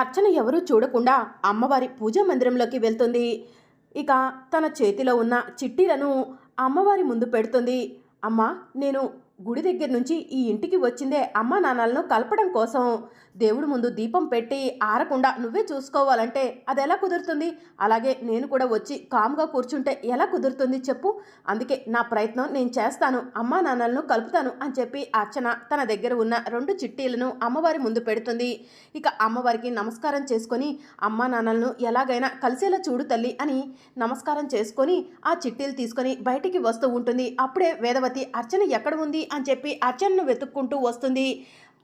అర్చన ఎవరూ చూడకుండా అమ్మవారి పూజా మందిరంలోకి వెళ్తుంది. ఇక తన చేతిలో ఉన్న చిట్టీలను అమ్మవారి ముందు పెడుతుంది. అమ్మ నేను గుడి దగ్గర నుంచి ఈ ఇంటికి వచ్చిందే అమ్మ నాన్నలను కలపడం కోసం. దేవుడు ముందు దీపం పెట్టి ఆరకుండా నువ్వే చూసుకోవాలంటే అది ఎలా కుదురుతుంది? అలాగే నేను కూడా వచ్చి కామ్గా కూర్చుంటే ఎలా కుదురుతుంది చెప్పు. అందుకే నా ప్రయత్నం నేను చేస్తాను. అమ్మా నాన్నలను కలుపుతాను అని చెప్పి అర్చన తన దగ్గర ఉన్న రెండు చిట్టీలను అమ్మవారి ముందు పెడుతుంది. ఇక అమ్మవారికి నమస్కారం చేసుకొని అమ్మా నాన్నలను ఎలాగైనా కలిసేలా చూడు తల్లి అని నమస్కారం చేసుకొని ఆ చిట్టీలు తీసుకొని బయటికి వస్తూ ఉంటుంది. అప్పుడే వేదవతి అర్చన ఎక్కడ ఉంది? అని చెప్పి అర్చనను వెతుక్కుంటూ వస్తుంది.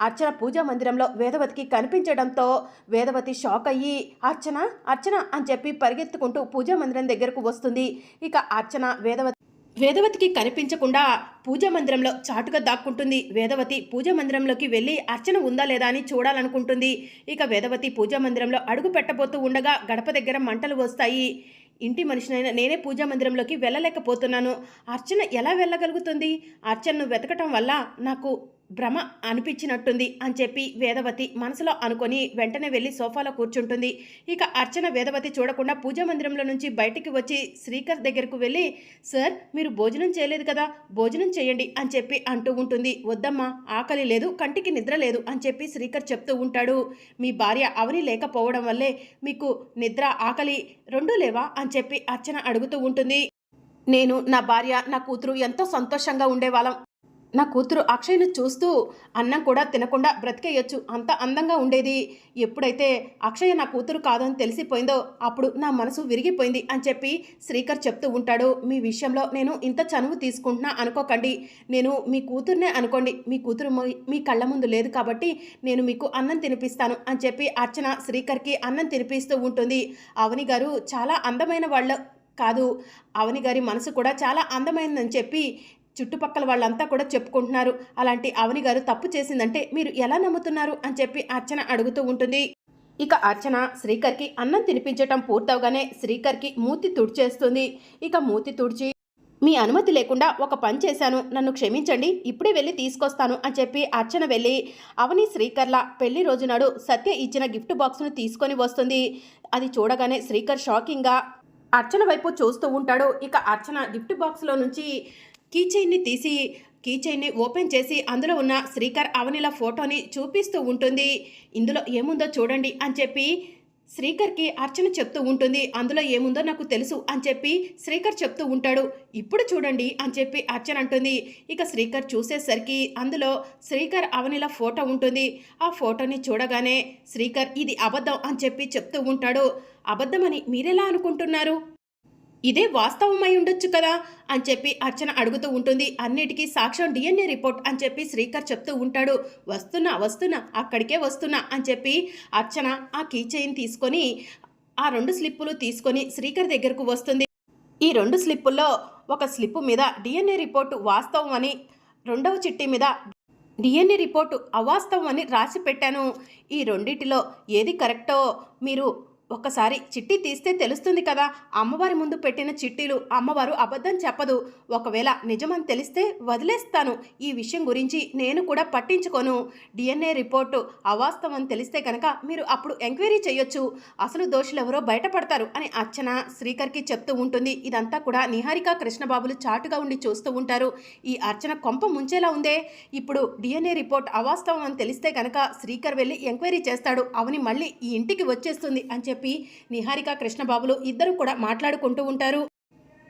అర్చన పూజా మందిరంలో వేదవతికి కనిపించడంతో వేదవతి షాక్ అయ్యి అర్చన అర్చన అని చెప్పి పరిగెత్తుకుంటూ పూజా మందిరం దగ్గరకు వస్తుంది. ఇక అర్చన వేదవతి వేదవతికి కనిపించకుండా పూజా మందిరంలో చాటుగా దాక్కుంటుంది. వేదవతి పూజా మందిరంలోకి వెళ్ళి అర్చన ఉందా లేదా అని చూడాలనుకుంటుంది. ఇక వేదవతి పూజా మందిరంలో అడుగు పెట్టబోతూ ఉండగా గడప దగ్గర మంటలు వస్తాయి. ఇంటి మనిషినైనా నేనే పూజా మందిరంలోకి వెళ్ళలేకపోతున్నాను. అర్చన ఎలా వెళ్ళగలుగుతుంది? అర్చనను వెతకటం వల్ల నాకు భ్రమ అనిపించినట్టుంది అని చెప్పి వేదవతి మనసులో అనుకొని వెంటనే వెళ్ళి సోఫాలో కూర్చుంటుంది. ఇక అర్చన వేదవతి చూడకుండా పూజా మందిరంలో నుంచి బయటికి వచ్చి శ్రీకర్ దగ్గరకు వెళ్ళి సార్ మీరు భోజనం చేయలేదు కదా భోజనం చేయండి అని చెప్పి అంటూ ఉంటుంది. వద్దమ్మా ఆకలి లేదు కంటికి నిద్ర లేదు అని చెప్పి శ్రీకర్ చెప్తూ ఉంటాడు. మీ భార్య అవని లేకపోవడం వల్లే మీకు నిద్ర ఆకలి రెండూ లేవా అని చెప్పి అర్చన అడుగుతూ ఉంటుంది. నేను నా భార్య నా కూతురు ఎంతో సంతోషంగా ఉండేవాళ్ళం. నా కూతురు అక్షయ్ను చూస్తూ అన్నం కూడా తినకుండా బ్రతికేయొచ్చు. అంత అందంగా ఉండేది. ఎప్పుడైతే అక్షయ నా కూతురు కాదని తెలిసిపోయిందో అప్పుడు నా మనసు విరిగిపోయింది అని చెప్పి శ్రీకర్ చెప్తూ ఉంటాడు. మీ విషయంలో నేను ఇంత చనువు తీసుకుంటున్నా అనుకోకండి. నేను మీ కూతురునే అనుకోండి. మీ కూతురు మీ- మీ కళ్ళ ముందు లేదు కాబట్టి నేను మీకు అన్నం తినిపిస్తాను అని చెప్పి అర్చన శ్రీకర్కి అన్నం తినిపిస్తూ ఉంటుంది. అవని గారు చాలా అందమైన వాళ్ళ కాదు. అవని గారి మనసు కూడా చాలా అందమైందని చెప్పి చుట్టుపక్కల వాళ్ళంతా కూడా చెప్పుకుంటున్నారు. అలాంటి అవని గారు తప్పు చేసిందంటే మీరు ఎలా నమ్ముతున్నారు? అని చెప్పి అర్చన అడుగుతూ ఉంటుంది. ఇక అర్చన శ్రీకర్కి అన్నం తినిపించటం పూర్తవగానే శ్రీకర్కి మూతి తుడిచేస్తుంది. ఇక మూతి తుడిచి మీ అనుమతి లేకుండా ఒక పని చేశాను. నన్ను క్షమించండి. ఇప్పుడే వెళ్ళి తీసుకొస్తాను. అని చెప్పి అర్చన వెళ్ళి అవని శ్రీకర్ల పెళ్ళి రోజు నాడు సత్య ఇచ్చిన గిఫ్ట్ బాక్స్ను తీసుకొని వస్తుంది. అది చూడగానే శ్రీకర్ షాకింగ్గా అర్చన వైపు చూస్తూ ఉంటాడు. ఇక అర్చన గిఫ్ట్ బాక్స్లో నుంచి కీ చైన్ని తీసి కీ చైన్ని ఓపెన్ చేసి అందులో ఉన్న శ్రీకర్ అవనిల ఫోటోని చూపిస్తూ ఉంటుంది. ఇందులో ఏముందో చూడండి అని చెప్పి శ్రీకర్కి అర్చన చెప్తూ ఉంటుంది. అందులో ఏముందో నాకు తెలుసు అని చెప్పి శ్రీకర్ చెప్తూ ఉంటాడు. ఇప్పుడు చూడండి అని చెప్పి అర్చన అంటుంది. ఇక శ్రీకర్ చూసేసరికి అందులో శ్రీకర్ అవనిల ఫోటో ఉంటుంది. ఆ ఫోటోని చూడగానే శ్రీకర్ ఇది అబద్ధం అని చెప్పి చెప్తూ ఉంటాడు. అబద్ధమని మీరెలా అనుకుంటున్నారు? ఇదే వాస్తవమై ఉండొచ్చు కదా? అని చెప్పి అర్చన అడుగుతూ ఉంటుంది. అన్నిటికీ సాక్ష్యం డిఎన్ఏ రిపోర్ట్ అని చెప్పి శ్రీకర్ చెప్తూ ఉంటాడు. వస్తున్నా వస్తున్నా అక్కడికే వస్తున్నా అని చెప్పి అర్చన ఆ కీ చైన్ తీసుకొని ఆ రెండు స్లిప్పులు తీసుకొని శ్రీకర్ దగ్గరకు వస్తుంది. ఈ రెండు స్లిప్పుల్లో ఒక స్లిప్పు మీద డిఎన్ఏ రిపోర్టు వాస్తవం అని రెండవ చిట్టి మీద డిఎన్ఏ రిపోర్టు అవాస్తవం అని రాసి పెట్టాను. ఈ రెండిటిలో ఏది కరెక్టో మీరు ఒక్కసారి చిట్టి తీస్తే తెలుస్తుంది కదా అమ్మవారి ముందు పెట్టిన చిట్టీలు అమ్మవారు అబద్ధం చెప్పదు. ఒకవేళ నిజమని తెలిస్తే వదిలేస్తాను. ఈ విషయం గురించి నేను కూడా పట్టించుకోను. డిఎన్ఏ రిపోర్టు అవాస్తవం తెలిస్తే కనుక మీరు అప్పుడు ఎంక్వైరీ చేయొచ్చు. అసలు దోషులు ఎవరో బయటపడతారు అని అర్చన శ్రీకర్కి చెప్తూ ఉంటుంది. ఇదంతా కూడా నిహారిక కృష్ణబాబులు చాటుగా ఉండి చూస్తూ ఉంటారు. ఈ అర్చన కొంప ముంచేలా ఉందే. ఇప్పుడు డిఎన్ఏ రిపోర్ట్ అవాస్తవం అని తెలిస్తే కనుక శ్రీకర్ వెళ్ళి ఎంక్వైరీ చేస్తాడు. అవని మళ్ళీ ఈ ఇంటికి వచ్చేస్తుంది అని చెప్పి నిహారిక కృష్ణబాబులు ఇద్దరు కూడా మాట్లాడుకుంటూ ఉంటారు.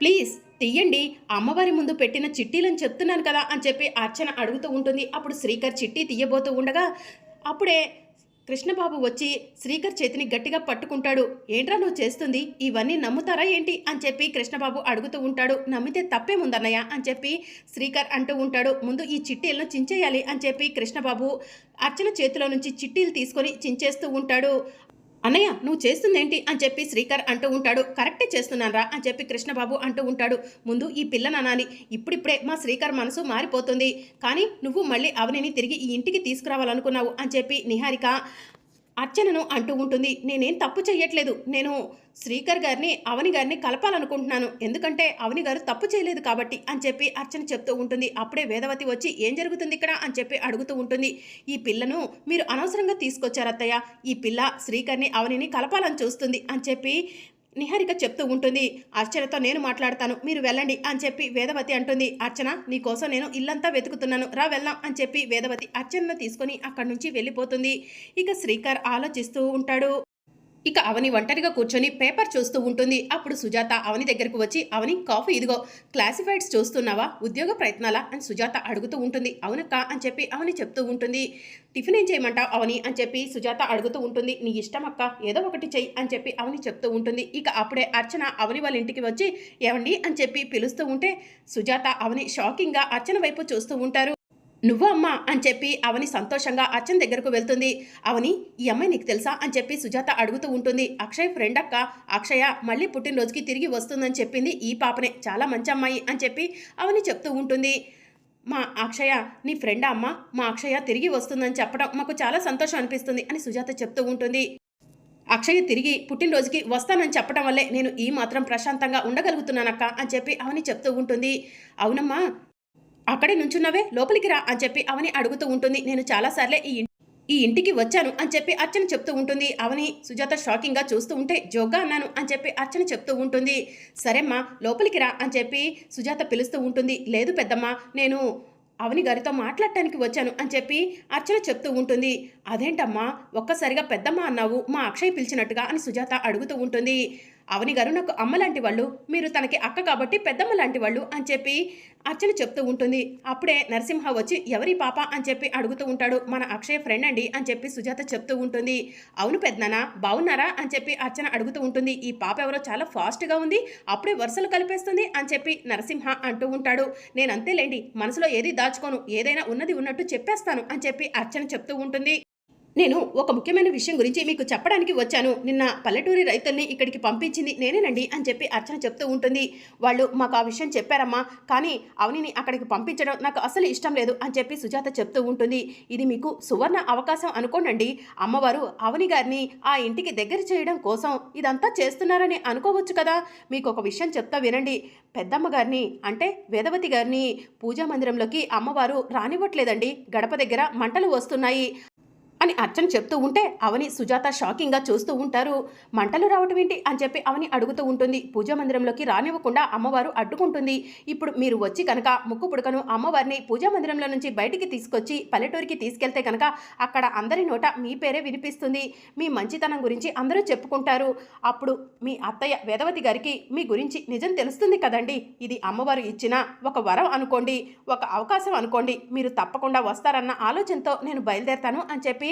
ప్లీజ్ తీయండి. అమ్మవారి ముందు పెట్టిన చిట్టీలను చెప్తున్నాను కదా అని చెప్పి అర్చన అడుగుతూ ఉంటుంది. అప్పుడు శ్రీకర్ చిట్టి తీయబోతూ ఉండగా అప్పుడే కృష్ణబాబు వచ్చి శ్రీకర్ చేతిని గట్టిగా పట్టుకుంటాడు. ఏంట్రా నువ్వు చేస్తుంది? ఇవన్నీ నమ్ముతారా ఏంటి? అని చెప్పి కృష్ణబాబు అడుగుతూ ఉంటాడు. నమ్మితే తప్పేముందన్నయ్య అని చెప్పి శ్రీకర్ అంటూ ఉంటాడు. ముందు ఈ చిట్టీలను చించేయాలి అని చెప్పి కృష్ణబాబు అర్చన చేతిలో నుంచి చిట్టీలు తీసుకొని చించేస్తూ ఉంటాడు. అన్నయ్య నువ్వు చేస్తుందేంటి? అని చెప్పి శ్రీకర్ అంటూ ఉంటాడు. కరెక్టే చేస్తున్నానరా అని చెప్పి కృష్ణబాబు అంటూ ఉంటాడు. ముందు ఈ పిల్లని అనాలి ఇప్పుడిప్పుడే మా శ్రీకర్ మనసు మారిపోతుంది. కానీ నువ్వు మళ్ళీ అవనిని తిరిగి ఈ ఇంటికి తీసుకురావాలనుకున్నావు అని చెప్పి నిహారిక అర్చనను అంటూ ఉంటుంది. నేనేం తప్పు చేయట్లేదు నేను శ్రీకర్ గారిని అవని గారిని కలపాలనుకుంటున్నాను. ఎందుకంటే అవని గారు తప్పు చేయలేదు కాబట్టి అని చెప్పి అర్చన చెప్తూ ఉంటుంది. అప్పుడే వేదవతి వచ్చి ఏం జరుగుతుంది ఇక్కడ? అని చెప్పి అడుగుతూ ఉంటుంది. ఈ పిల్లను మీరు అనవసరంగా తీసుకొచ్చారు అత్తయ్య ఈ పిల్ల శ్రీకర్ని అవనిని కలపాలని చూస్తుంది అని చెప్పి నిహారిక చెప్తూ ఉంటుంది అర్చనతో నేను మాట్లాడతాను మీరు వెళ్ళండి అని చెప్పి వేదవతి అంటుంది. అర్చన నీకోసం నేను ఇల్లంతా వెతుకుతున్నాను రా వెళ్దాం అని చెప్పి వేదవతి అర్చనను తీసుకొని అక్కడి నుంచి వెళ్ళిపోతుంది. ఇక శ్రీకర్ ఆలోచిస్తూ ఉంటాడు. ఇక అవని ఒంటరిగా కూర్చొని పేపర్ చూస్తూ ఉంటుంది. అప్పుడు సుజాత అవని దగ్గరకు వచ్చి అవని కాఫీ ఇదిగో క్లాసిఫైడ్స్ చూస్తున్నావా? ఉద్యోగ ప్రయత్నాలా? అని సుజాత అడుగుతూ ఉంటుంది. అవునక్క అని చెప్పి అవని చెప్తూ ఉంటుంది. టిఫిన్ ఏం చేయమంటావు అవని? అని చెప్పి సుజాత అడుగుతూ ఉంటుంది. నీ ఇష్టం అక్క ఏదో ఒకటి చెయ్యి అని చెప్పి అవని చెప్తూ ఉంటుంది. ఇక అప్పుడే అర్చన అవని వాళ్ళ ఇంటికి వచ్చి ఏమండి అని చెప్పి పిలుస్తూ ఉంటే సుజాత అవని షాకింగ్గా అర్చన వైపు చూస్తూ ఉంటారు. నువ్వు అమ్మా అని చెప్పి అవని సంతోషంగా అచ్చన్ దగ్గరకు వెళ్తుంది. అవని ఈ అమ్మాయి నీకు తెలుసా అని చెప్పి సుజాత అడుగుతూ ఉంటుంది. అక్షయ్ ఫ్రెండ్ అక్క అక్షయ మళ్ళీ పుట్టినరోజుకి తిరిగి వస్తుందని చెప్పింది ఈ పాపనే. చాలా మంచి అమ్మాయి అని చెప్పి అవని చెప్తూ ఉంటుంది. మా అక్షయ నీ ఫ్రెండ్ అమ్మ? మా అక్షయ తిరిగి వస్తుందని చెప్పడం మాకు చాలా సంతోషం అనిపిస్తుంది అని సుజాత చెప్తూ ఉంటుంది. అక్షయ్ తిరిగి పుట్టినరోజుకి వస్తానని చెప్పడం వల్లే నేను ఈ మాత్రం ప్రశాంతంగా ఉండగలుగుతున్నానక్క అని చెప్పి అవని చెప్తూ ఉంటుంది. అవునమ్మా అక్కడే నుంచున్నవే? లోపలికి రా అని చెప్పి అవని అడుగుతూ ఉంటుంది. నేను చాలాసార్లే ఈ ఈ ఇంటికి వచ్చాను అని చెప్పి అర్చన చెప్తూ ఉంటుంది. అవని సుజాత షాకింగ్గా చూస్తూ ఉంటే జోగ్గా అన్నాను అని చెప్పి అర్చన చెప్తూ ఉంటుంది. సరేమ్మా లోపలికి రా అని చెప్పి సుజాత పిలుస్తూ ఉంటుంది. లేదు పెద్దమ్మ నేను అవని గారితో మాట్లాడటానికి వచ్చాను అని చెప్పి అర్చన చెప్తూ ఉంటుంది. అదేంటమ్మా ఒక్కసారిగా పెద్దమ్మ అన్నావు మా అక్షయ్ పిలిచినట్టుగా అని సుజాత అడుగుతూ ఉంటుంది. అవని గారు నాకు అమ్మ లాంటి వాళ్ళు మీరు తనకి అక్క కాబట్టి పెద్దమ్మ లాంటి వాళ్ళు అని చెప్పి అర్చన చెప్తూ ఉంటుంది. అప్పుడే నరసింహ వచ్చి ఎవరి పాప అని చెప్పి అడుగుతూ ఉంటాడు. మన అక్షయ్ ఫ్రెండ్ అండి అని చెప్పి సుజాత చెప్తూ ఉంటుంది. అవును పెద్దనా బాగున్నారా అని చెప్పి అర్చన అడుగుతూ ఉంటుంది. ఈ పాప ఎవరో చాలా ఫాస్ట్గా ఉంది అప్పుడే వరుసలు కలిపేస్తుంది అని చెప్పి నరసింహ అంటూ ఉంటాడు. నేను అంతేలేండి మనసులో ఏది దాచుకోను ఏదైనా ఉన్నది ఉన్నట్టు చెప్పేస్తాను అని చెప్పి అర్చన చెప్తూ ఉంటుంది. నేను ఒక ముఖ్యమైన విషయం గురించి మీకు చెప్పడానికి వచ్చాను. నిన్న పల్లెటూరి రైతుల్ని ఇక్కడికి పంపించింది నేనేనండి అని చెప్పి అర్చన చెప్తూ ఉంటుంది. వాళ్ళు మాకు ఆ విషయం చెప్పారమ్మా కానీ అవనిని అక్కడికి పంపించడం నాకు అసలు ఇష్టం లేదు అని చెప్పి సుజాత చెప్తూ ఉంటుంది. ఇది మీకు సువర్ణ అవకాశం అనుకోనండి. అమ్మవారు అవని గారిని ఆ ఇంటికి దగ్గర చేయడం కోసం ఇదంతా చేస్తున్నారని అనుకోవచ్చు కదా? మీకు ఒక విషయం చెప్తా వినండి. పెద్దమ్మ గారిని అంటే వేదవతి గారిని పూజా మందిరంలోకి అమ్మవారు రానివ్వట్లేదండి. గడప దగ్గర మంటలు వస్తున్నాయి. అని అర్చన చెప్తూ ఉంటే అవని సుజాత షాకింగ్గా చూస్తూ ఉంటారు. మంటలు రావటం ఏంటి? అని చెప్పి అవని అడుగుతూ ఉంటుంది. పూజా మందిరంలోకి రానివ్వకుండా అమ్మవారు అడ్డుకుంటుంది. ఇప్పుడు మీరు వచ్చి కనుక ముక్కు పుడకను అమ్మవారిని పూజా మందిరంలో నుంచి బయటికి తీసుకొచ్చి పల్లెటూరికి తీసుకెళ్తే కనుక అక్కడ అందరి నోట మీ పేరే వినిపిస్తుంది. మీ మంచితనం గురించి అందరూ చెప్పుకుంటారు. అప్పుడు మీ అత్తయ్య వేదవతి గారికి మీ గురించి నిజం తెలుస్తుంది కదండి. ఇది అమ్మవారు ఇచ్చిన ఒక వరం అనుకోండి ఒక అవకాశం అనుకోండి. మీరు తప్పకుండా వస్తారన్న ఆలోచనతో నేను బయలుదేరతాను అని చెప్పి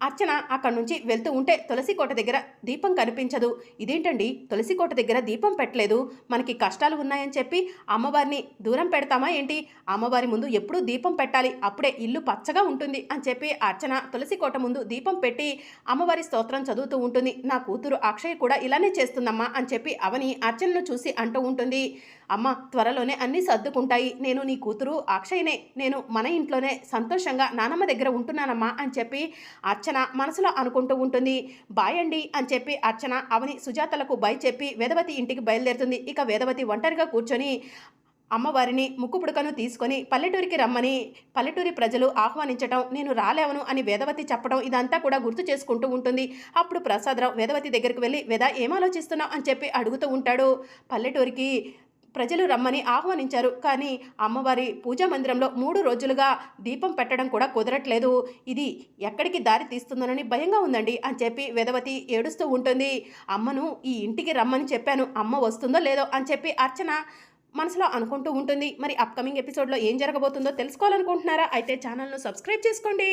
అర్చన అక్కడి నుంచి వెళ్తూ ఉంటే తులసి కోట దగ్గర దీపం కనిపించదు. ఇదేంటండి? తులసి కోట దగ్గర దీపం పెట్టలేదు. మనకి కష్టాలు ఉన్నాయని చెప్పి అమ్మవారిని దూరం పెడతామా ఏంటి? అమ్మవారి ముందు ఎప్పుడూ దీపం పెట్టాలి. అప్పుడే ఇల్లు పచ్చగా ఉంటుంది అని చెప్పి అర్చన తులసి కోట ముందు దీపం పెట్టి అమ్మవారి స్తోత్రం చదువుతూ ఉంటుంది. నా కూతురు అక్షయ్ కూడా ఇలానే చేస్తుందమ్మా అని చెప్పి అవని అర్చనను చూసి అంటూ ఉంటుంది. అమ్మ త్వరలోనే అన్నీ సర్దుకుంటాయి. నేను నీ కూతురు అక్షయ్నే నేను మన ఇంట్లోనే సంతోషంగా నానమ్మ దగ్గర ఉంటున్నానమ్మా అని చెప్పి అర్చన అర్చన మనసులో అనుకుంటూ ఉంటుంది. బాయ్ అండి అని చెప్పి అర్చన అవని సుజాతలకు బై చెప్పి వేదవతి ఇంటికి బయలుదేరుతుంది. ఇక వేదవతి ఒంటరిగా కూర్చొని అమ్మవారిని ముక్కుపుడుకను తీసుకొని పల్లెటూరికి రమ్మని పల్లెటూరి ప్రజలు ఆహ్వానించటం నేను రాలేవను అని వేదవతి చెప్పడం ఇదంతా కూడా గుర్తు చేసుకుంటూ ఉంటుంది. అప్పుడు ప్రసాదరావు వేదవతి దగ్గరికి వెళ్ళి వేద ఏం ఆలోచిస్తున్నావు? అని చెప్పి అడుగుతూ ఉంటాడు. పల్లెటూరికి ప్రజలు రమ్మని ఆహ్వానించారు. కానీ అమ్మవారి పూజా మందిరంలో మూడు రోజులుగా దీపం పెట్టడం కూడా కుదరట్లేదు. ఇది ఎక్కడికి దారి తీస్తుందోనని భయంగా ఉందండి అని చెప్పి వేదవతి ఏడుస్తూ ఉంటుంది. అమ్మను ఈ ఇంటికి రమ్మని చెప్పాను. అమ్మ వస్తుందో లేదో అని చెప్పి అర్చన మనసులో అనుకుంటూ ఉంటుంది. మరి అప్కమింగ్ ఎపిసోడ్లో ఏం జరగబోతుందో తెలుసుకోవాలనుకుంటున్నారా? అయితే ఛానల్ను సబ్స్క్రైబ్ చేసుకోండి.